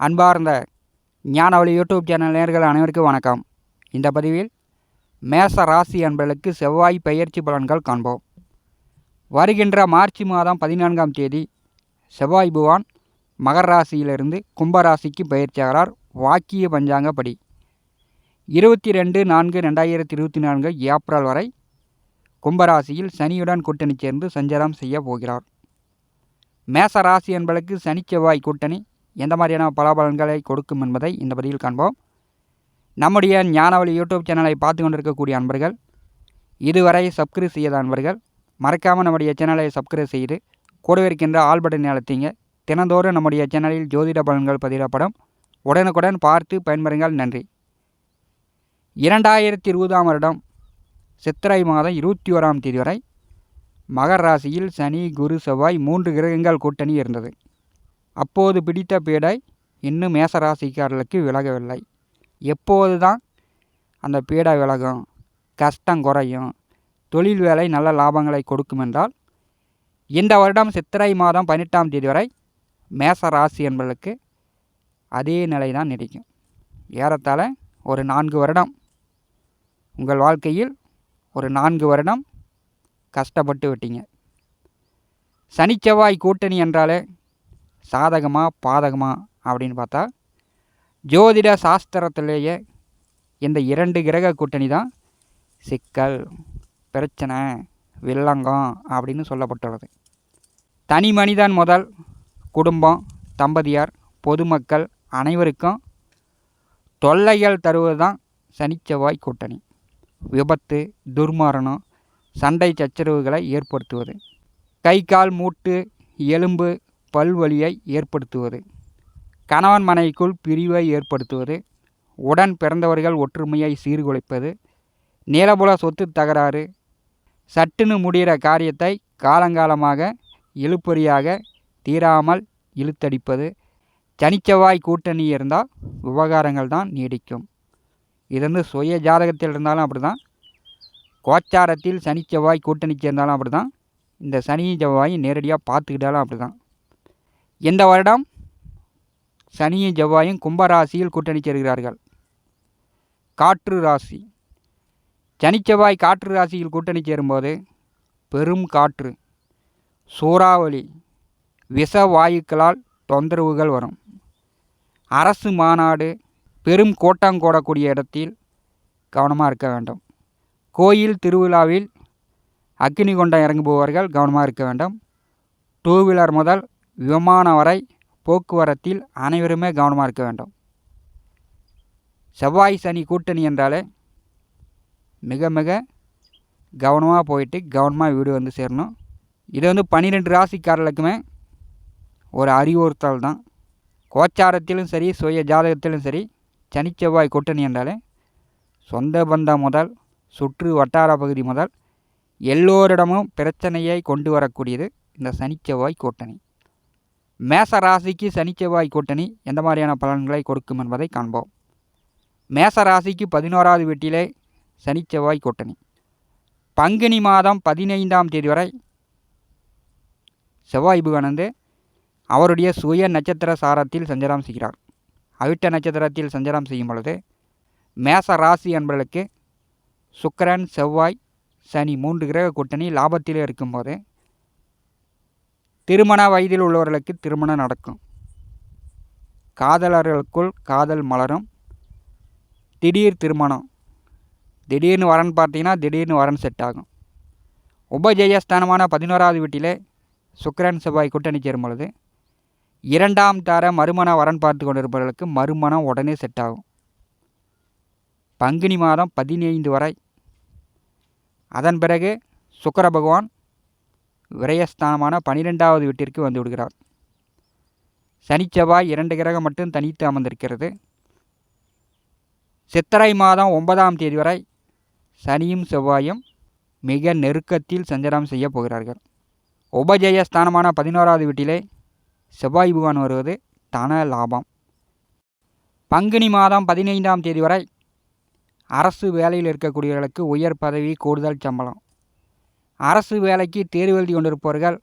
அன்பார்ந்த ஞானவழி YouTube channel நேர்கள் அனைவருக்கும் வணக்கம். இந்த பதிவில் மேச ராசி அன்பர்களுக்கு செவ்வாய் பயிற்சி பலன்கள் காண்போம். வருகின்ற மார்ச் மாதம் பதினான்காம் தேதி செவ்வாய் புவான் மகர ராசியிலிருந்து கும்பராசிக்கு பயிற்சியாகிறார் வாக்கிய பஞ்சாங்கப்படி இருபத்தி ரெண்டு நான்கு ரெண்டாயிரத்தி இருபத்தி நான்கு ஏப்ரல் வரை கும்பராசியில் சனியுடன் கூட்டணி சேர்ந்து சஞ்சாரம் செய்ய போகிறார். மேச ராசி என்பதற்கு சனி செவ்வாய் கூட்டணி எந்த மாதிரியான பலாபலன்களை கொடுக்கும் என்பதை இந்த பதிவில் காண்போம். நம்முடைய ஞானவழி யூடியூப் சேனலை பார்த்து கொண்டிருக்கக்கூடிய அன்பர்கள் இதுவரை சப்ஸ்கிரைப் செய்யாத அன்பர்கள் மறக்காமல் நம்முடைய சேனலை சப்ஸ்கிரைப் செய்து கூடவே இருக்கின்ற ஆல் பட்டன் அழுத்திங்க. தினந்தோறும் நம்முடைய சேனலில் ஜோதிட பலன்கள் பதிவிடப்படும். உடனுக்குடன் பார்த்து பயன்பெறுங்கள். நன்றி. இரண்டாயிரத்தி இருபதாம் வருடம் சித்திரை மாதம் இருபத்தி ஓராம் தேதி வரை மகர் ராசியில் சனி குரு செவ்வாய் மூன்று கிரகங்கள் கூட்டணி இருந்தது. அப்போது பிடித்த பீடை இன்னும் மேசராசிக்காரர்களுக்கு விலகவில்லை. எப்போது தான் அந்த பீடை விலகும். கஷ்டம் குறையும். தொழில் வேலை நல்ல லாபங்களை கொடுக்கும் என்றால் இந்த வருடம் சித்திரை மாதம் பதினெட்டாம் தேதி வரை மேச ராசி என்பதற்கு அதே நிலை தான் நீடிக்கும். ஏறத்தாழ ஒரு நான்கு வருடம். உங்கள் வாழ்க்கையில் ஒரு நான்கு வருடம் கஷ்டப்பட்டு விட்டீங்க. சனி செவ்வாய் கூட்டணி என்றாலே சாதகமா பாதகமா அப்படின்னு பார்த்தா ஜோதிட சாஸ்திரத்திலேயே இந்த இரண்டு கிரக கூட்டணி தான் சிக்கல் பிரச்சனை வில்லங்கம் அப்படின்னு சொல்லப்பட்டுள்ளது. தனி மனிதன் முதல் குடும்பம் தம்பதியார் பொதுமக்கள் அனைவருக்கும் தொல்லைகள் தருவது தான் சனிச்செவ்வாய் கூட்டணி. விபத்து துர்மரணம் சண்டை சச்சரவுகளை ஏற்படுத்துவது. கை கால் மூட்டு எலும்பு பல்வலியை ஏற்படுத்துவது. கணவன் மனைவிக்குள் பிரிவை ஏற்படுத்துவது. உடன் பிறந்தவர்கள் ஒற்றுமையை சீர்குலைப்பது. நீலபுல சொத்து தகராறு. சட்டுன்னு முடிகிற காரியத்தை காலங்காலமாக இழுப்பறியாக தீராமல் இழுத்தடிப்பது. சனிச்சவாய் கூட்டணி இருந்தால் விவகாரங்கள் தான் நீடிக்கும். இது வந்து சுய ஜாதகத்தில் இருந்தாலும் அப்படி தான் கோச்சாரத்தில் சனி கூட்டணி சேர்ந்தாலும் அப்படி தான் இந்த சனி செவ்வாய் நேரடியாக பார்த்துக்கிட்டாலும் அப்படி தான் இந்த வருடம்? சனியும் செவ்வாயும் கும்பராசியில் கூட்டணி சேர்கிறார்கள். காற்று ராசி. சனிச்செவ்வாய் காற்று ராசியில் கூட்டணி சேரும்போது பெரும் காற்று. சூறாவளி. விஷ வாயுக்களால் தொந்தரவுகள் வரும். அரசு மாநாடு பெரும் கூட்டம் கூடக்கூடிய இடத்தில் கவனமாக இருக்க வேண்டும். கோயில் திருவிழாவில் அக்னி கொண்டம் இறங்குபவர்கள் கவனமாக இருக்க வேண்டும். டூ வீலர் முதல் விமானம் வரை போக்குவரத்தில் அனைவருமே கவனமாக இருக்க வேண்டும். செவ்வாய் சனி கூட்டணி என்றாலே மிக மிக கவனமாக போயிட்டு கவனமாக வீடு வந்து சேரணும். இது வந்து பன்னிரெண்டு ராசிக்காரர்களுக்குமே ஒரு அறிவுறுத்தல் தான். கோச்சாரத்திலும் சரி சுய ஜாதகத்திலும் சரி சனி செவ்வாய் கூட்டணி என்றாலே சொந்த பந்தம் முதல் சுற்று வட்டார பகுதி முதல் எல்லோரிடமும் பிரச்சனையை கொண்டு வரக்கூடியது இந்த சனி செவ்வாய் கூட்டணி. மேச ராசிக்கு சனி செவ்வாய் கூட்டணி எந்த மாதிரியான பலன்களை கொடுக்கும் என்பதை காண்போம். மேச ராசிக்கு பதினோராவது வீட்டிலே சனி செவ்வாய் கூட்டணி. பங்குனி மாதம் பதினைந்தாம் தேதி வரை செவ்வாய் புகனந்து அவருடைய சுய நட்சத்திர சாரத்தில் சஞ்சாரம் செய்கிறார். அவிட்ட நட்சத்திரத்தில் சஞ்சாரம் செய்யும் பொழுது மேச ராசி என்பவர்களுக்கு சுக்கரன் செவ்வாய் சனி மூன்று கிரக கூட்டணி லாபத்திலே இருக்கும்போது திருமண வயதில் உள்ளவர்களுக்கு திருமணம் நடக்கும். காதலர்களுக்குள் காதல் மலரும். திடீர் திருமணம். திடீர்னு வரன் பார்த்தீங்கன்னா திடீர்னு வரன் செட் ஆகும். உபஜெயஸ்தானமான பதினோராவது வீட்டிலே சுக்கரன் செவ்வாய் கூட்டணி சேரும் பொழுது இரண்டாம் தர மறுமண வரன் பார்த்து கொண்டிருப்பவர்களுக்கு மறுமணம் உடனே செட் ஆகும். பங்குனி மாதம் பதினைந்து வரை. அதன் பிறகு சுக்கர பகவான் விரயஸ்தானமான பனிரெண்டாவது வீட்டிற்கு வந்து விடுகிறார். சனி செவ்வாய் இரண்டு கிரகம் மட்டும் தனித்து அமர்ந்திருக்கிறது. சித்திரை மாதம் ஒன்பதாம் தேதி வரை சனியும் செவ்வாயும் மிக நெருக்கத்தில் சஞ்சாரம் செய்ய போகிறார்கள். உபஜெய ஸ்தானமான பதினோராவது வீட்டிலே செவ்வாய் புகான் வருவது தன லாபம். பங்குனி மாதம் பதினைந்தாம் தேதி வரை அரசு வேலையில் இருக்கக்கூடியவர்களுக்கு உயர் பதவி கூடுதல் சம்பளம். அரசு வேலைக்கு தேர்வு எழுதி கொண்டிருப்பவர்கள்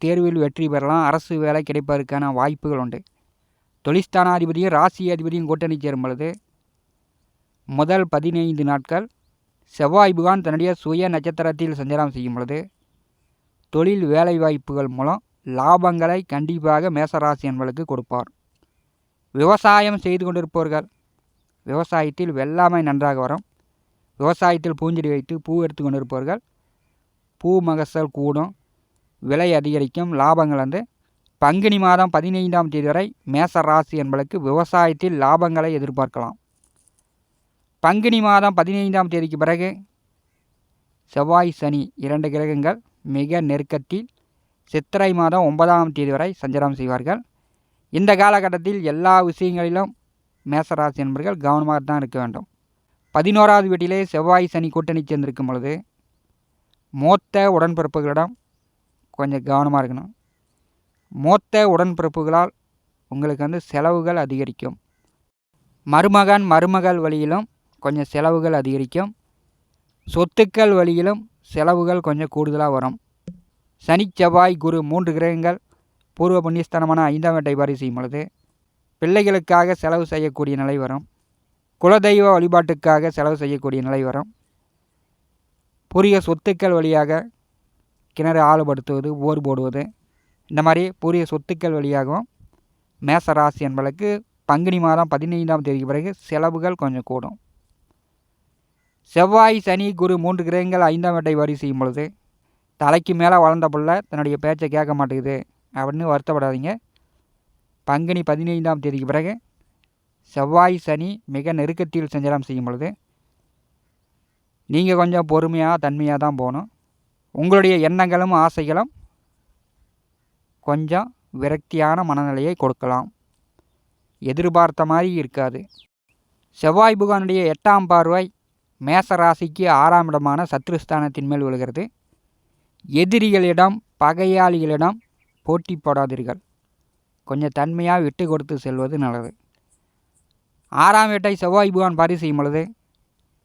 தேர்வில் வெற்றி பெறலாம். அரசு வேலை கிடைப்பதற்கான வாய்ப்புகள் உண்டு. தொழிஸ்தானாதிபதியும் ராசி அதிபதியும் கூட்டணி சேரும் பொழுது முதல் பதினைந்து நாட்கள் செவ்வாய் புகான் தன்னுடைய சுய நட்சத்திரத்தில் சஞ்சாரம் செய்யும் பொழுது தொழில் வேலைவாய்ப்புகள் மூலம் லாபங்களை கண்டிப்பாக மேசராசி என்பளுக்கு கொடுப்பார். விவசாயம் செய்து கொண்டிருப்பவர்கள் விவசாயத்தில் வெள்ளாமை நன்றாக வரும். விவசாயத்தில் பூஞ்செடி வைத்து பூ எடுத்து கொண்டிருப்பவர்கள் பூ மகசல் கூடும். விலை அதிகரிக்கும். லாபங்கள் வந்து பங்குனி மாதம் பதினைந்தாம் தேதி வரை மேச ராசி என்பதற்கு விவசாயத்தில் லாபங்களை எதிர்பார்க்கலாம். பங்குனி மாதம் பதினைந்தாம் தேதிக்கு பிறகு செவ்வாய் சனி இரண்டு கிரகங்கள் மிக நெருக்கத்தில் சித்திரை மாதம் ஒன்பதாம் தேதி வரை சஞ்சாரம் செய்வார்கள். இந்த காலகட்டத்தில் எல்லா விஷயங்களிலும் மேசராசி என்பர்கள் கவனமாக தான் இருக்க வேண்டும். பதினோராவது வீட்டிலே செவ்வாய் சனி கூட்டணி சேர்ந்திருக்கும் பொழுது மூத்த உடன்பிறப்புகளிடம் கொஞ்சம் கவனமாக இருக்கணும். மூத்த உடன்பிறப்புகளால் உங்களுக்கு வந்து செலவுகள் அதிகரிக்கும். மருமகன் மருமகள் வழியிலும் கொஞ்சம் செலவுகள் அதிகரிக்கும். சொத்துக்கள் வழியிலும் செலவுகள் கொஞ்சம் கூடுதலாக வரும். சனி செவ்வாய் குரு மூன்று கிரகங்கள் பூர்வ புண்ணியஸ்தானமான ஐந்தாம் வேட்டை பாரி செய்யும் பொழுது பிள்ளைகளுக்காக செலவு செய்யக்கூடிய நிலை வரும். குலதெய்வ வழிபாட்டுக்காக செலவு செய்யக்கூடிய நிலை வரும். புதிய சொத்துக்கள் வழியாக கிணறு ஆளுபடுத்துவது போர் போடுவது. இந்த மாதிரி புதிய சொத்துக்கள் வழியாகவும் மேசராசி என்பதற்கு பங்குனி மாதம் பதினைந்தாம் தேதிக்கு பிறகு செலவுகள் கொஞ்சம் கூடும். செவ்வாய் சனி குரு மூன்று கிரகங்கள் ஐந்தாம் வீட்டை வரி செய்யும் பொழுது தலைக்கு மேலே வளர்ந்த பிள்ளை தன்னுடைய பேச்சை கேட்க மாட்டேங்குது அப்படின்னு வருத்தப்படாதீங்க. பங்குனி பதினைந்தாம் தேதிக்கு பிறகு செவ்வாய் சனி மிக நெருக்கத்தில் சஞ்சாரம் செய்யும் பொழுது நீங்கள் கொஞ்சம் பொறுமையாக தன்மையாக தான் போகணும் உங்களுடைய எண்ணங்களும் ஆசைகளும் கொஞ்சம் விரக்தியான மனநிலையை கொடுக்கலாம். எதிர்பார்த்த மாதிரி இருக்காது. செவ்வாய் புகானுடைய எட்டாம் பார்வை மேச ராசிக்கு ஆறாம் இடமான சத்ருஸ்தானத்தின் மேல் விழுகிறது. எதிரிகளிடம் பகையாளிகளிடம் போட்டி போடாதீர்கள். கொஞ்சம் தன்மையாக விட்டு கொடுத்து செல்வது நல்லது. ஆறாம் வீட்டை செவ்வாய் புகான் பாரி செய்யும் பொழுது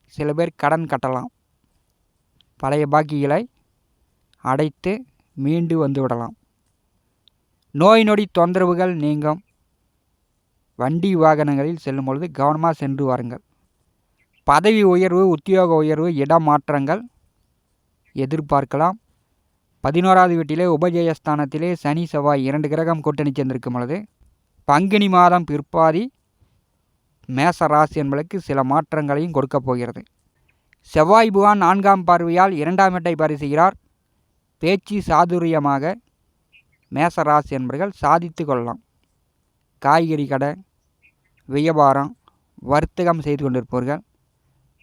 சில பேர் கடன் கட்டலாம். பழைய பாக்கிகளை அடைத்து மீண்டு வந்து விடலாம். நோய் நொடி தொந்தரவுகள் நீங்கும். வண்டி வாகனங்களில் செல்லும் பொழுது கவனமாக சென்று வாருங்கள். பதவி உயர்வு உத்தியோக உயர்வு இடமாற்றங்கள் எதிர்பார்க்கலாம். பதினோராவது வீட்டிலே உபஜயஸ்தானத்திலே சனி செவ்வாய் இரண்டு கிரகம் கூட்டணி சேர்ந்திருக்கும் பொழுது பங்குனி மாதம் பிற்பாதி மேச ராசி என்பதற்கு சில மாற்றங்களையும் கொடுக்கப் போகிறது. செவ்வாய் புகான் நான்காம் பார்வையால் இரண்டாம் வீட்டை பரிசுகிறார் பேச்சு சாதுரியமாக மேச ராசி என்பர்கள் சாதித்து கொள்ளலாம். காய்கறி கடை வியாபாரம் வர்த்தகம் செய்து கொண்டிருப்பவர்கள்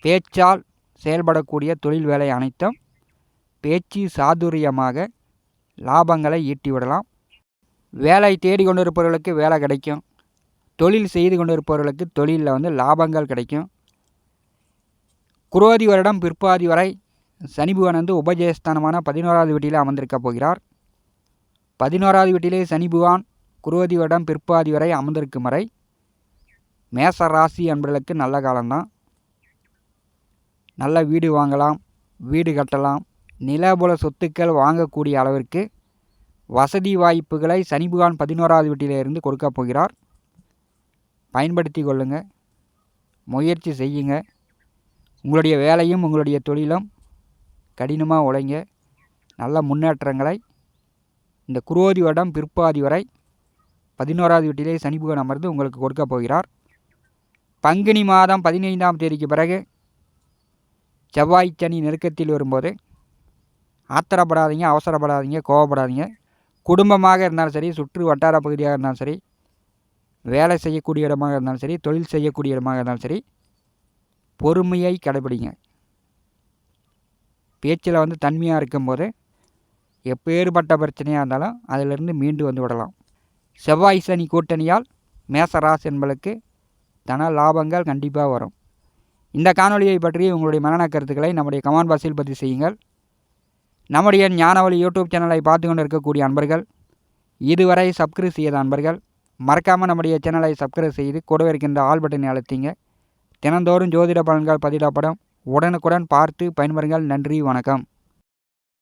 பேச்சால் செயல்படக்கூடிய தொழில் வேலை அனைத்தும் பேச்சு சாதுரியமாக லாபங்களை ஈட்டிவிடலாம். வேலை தேடி கொண்டிருப்பவர்களுக்கு வேலை கிடைக்கும். தொழில் செய்து கொண்டிருப்பவர்களுக்கு தொழிலில் வந்து லாபங்கள் கிடைக்கும். குரோதி வருடம் பிற்பாதி வரை சனிபுவன் வந்து உபஜயஸ்தானமான பதினோராவது வீட்டில் அமர்ந்திருக்க போகிறார். பதினோராவது வீட்டிலே சனிபுவான் குரோதி வருடம் பிற்பாதி வரை அமர்ந்திருக்கும் வரை மேச ராசி அன்பர்களுக்கு நல்ல காலம்தான். நல்ல வீடு வாங்கலாம் வீடு கட்டலாம் நிலபுல சொத்துக்கள் வாங்கக்கூடிய அளவிற்கு வசதி வாய்ப்புகளை சனிபுகான் பதினோராவது வீட்டிலிருந்து கொடுக்க போகிறார். பயன்படுத்தி கொள்ளுங்கள் முயற்சி செய்யுங்க. உங்களுடைய வேலையும் உங்களுடைய தொழிலும் கடினமாக உழைங்க. நல்ல முன்னேற்றங்களை இந்த குரோதி வருடம் பிற்பாதி வரை பதினோராவது வீட்டிலே சனி அமர்ந்து உங்களுக்கு கொடுக்க போகிறார். பங்குனி மாதம் பதினைந்தாம் தேதிக்கு பிறகு செவ்வாய் சனி நெருக்கத்தில் வரும்போது ஆத்திரப்படாதீங்க அவசரப்படாதீங்க கோவப்படாதீங்க குடும்பமாக இருந்தாலும் சரி சுற்று வட்டார பகுதியாக இருந்தாலும் சரி வேலை செய்யக்கூடிய இடமாக இருந்தாலும் சரி தொழில் செய்யக்கூடிய இடமாக இருந்தாலும் சரி பொறுமையை கடைபிடிங்க பேச்சில் வந்து தன்மையாக இருக்கும்போது எப்பேற்பட்ட பிரச்சனையாக இருந்தாலும் அதிலிருந்து மீண்டு வந்து விடலாம். செவ்வாய் சனி கூட்டணியால் மேசராசி என்பளுக்கு தன லாபங்கள் கண்டிப்பாக வரும். இந்த காணொலியை பற்றி உங்களுடைய மரண கருத்துக்களை நம்முடைய கமான் பாக்ஸில் பதிவு செய்யுங்கள். நம்முடைய ஞானவழி யூடியூப் சேனலை பார்த்து கொண்டு இருக்கக்கூடிய அன்பர்கள் இதுவரை சப்ஸ்கிரைப் செய்யாத அன்பர்கள் மறக்காமல் நம்முடைய சேனலை சப்ஸ்கிரைப் செய்து கூடவே இருக்கின்ற ஆல் பட்டனை அழுத்திங்க. தினந்தோறும் ஜோதிட பலன்கள் பதிவிடப்படும். உடனுக்குடன் பார்த்து பயன்பெறுங்கள். நன்றி. வணக்கம்.